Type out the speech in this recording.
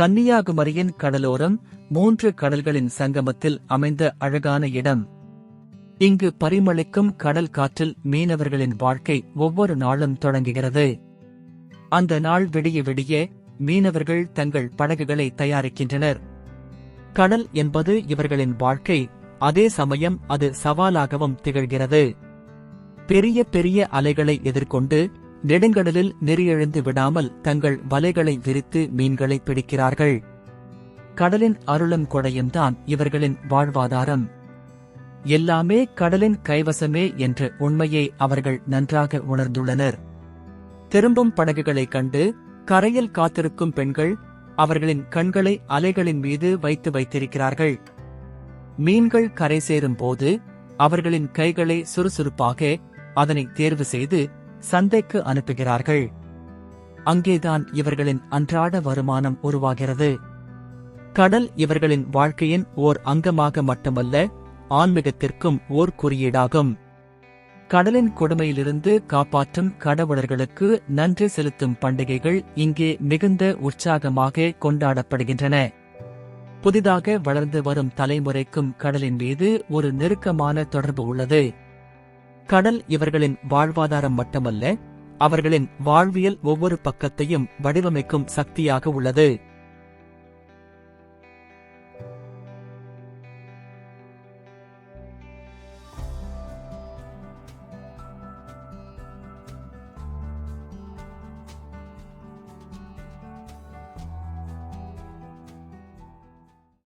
கன்னியாகுமரியின் கடலோரம் மூன்று கடல்களின் சங்கமத்தில் அமைந்த அழகான இடம். இங்கு பரிமளிக்கும் கடல் காற்றில் மீனவர்களின் வாழ்க்கை ஒவ்வொரு நாளும் தொடங்குகிறது. அந்த நாள் விடிய விடிய மீனவர்கள் தங்கள் படகுகளை தயாரிக்கின்றனர். கடல் என்பது இவர்களின் வாழ்க்கை அதே சமயம் அது சவாலாகவும் திகழ்கிறது. பெரிய பெரிய அலைகளை எதிர்கொண்டு நெடுங்கடலில் நெறியெழுந்து விடாமல் தங்கள் வலைகளை விரித்து மீன்களை பிடிக்கிறார்கள். கடலின் அருளும் கொடையும்தான் இவர்களின் வாழ்வாதாரம். எல்லாமே கடலின் கைவசமே என்ற உண்மையை அவர்கள் நன்றாக உணர்ந்துள்ளனர். திரும்பும் படகுகளைக் கண்டு கரையில் காத்திருக்கும் பெண்கள் அவர்களின் கண்களை அலைகளின் மீது வைத்து வைத்திருக்கிறார்கள். மீன்கள் கரை சேரும் போது அவர்களின் கைகளை சுறுசுறுப்பாக அதனை தேர்வு செய்து சந்தைக்கு அனுப்புகிறார்கள். அங்கேதான் இவர்களின் அன்றாட வருமானம் உருவாகிறது. கடல் இவர்களின் வாழ்க்கையின் ஓர் அங்கமாக மட்டுமல்ல ஆன்மீகத்திற்கும் ஓர் குறியீடாகும். கடலின் கொடுமையிலிருந்து காப்பாற்றும் கடவுளர்களுக்கு நன்றி செலுத்தும் பண்டிகைகள் இங்கே மிகுந்த உற்சாகமாக கொண்டாடப்படுகின்றன. புதிதாக வளர்ந்து வரும் தலைமுறைக்கும் கடலின் மீது ஒரு நெருக்கமான தொடர்பு உள்ளது. கடல் இவர்களின் வாழ்வாதாரம் மட்டுமல்ல அவர்களின் வாழ்வியல் ஒவ்வொரு பக்கத்தையும் வடிவமைக்கும் சக்தியாக உள்ளது.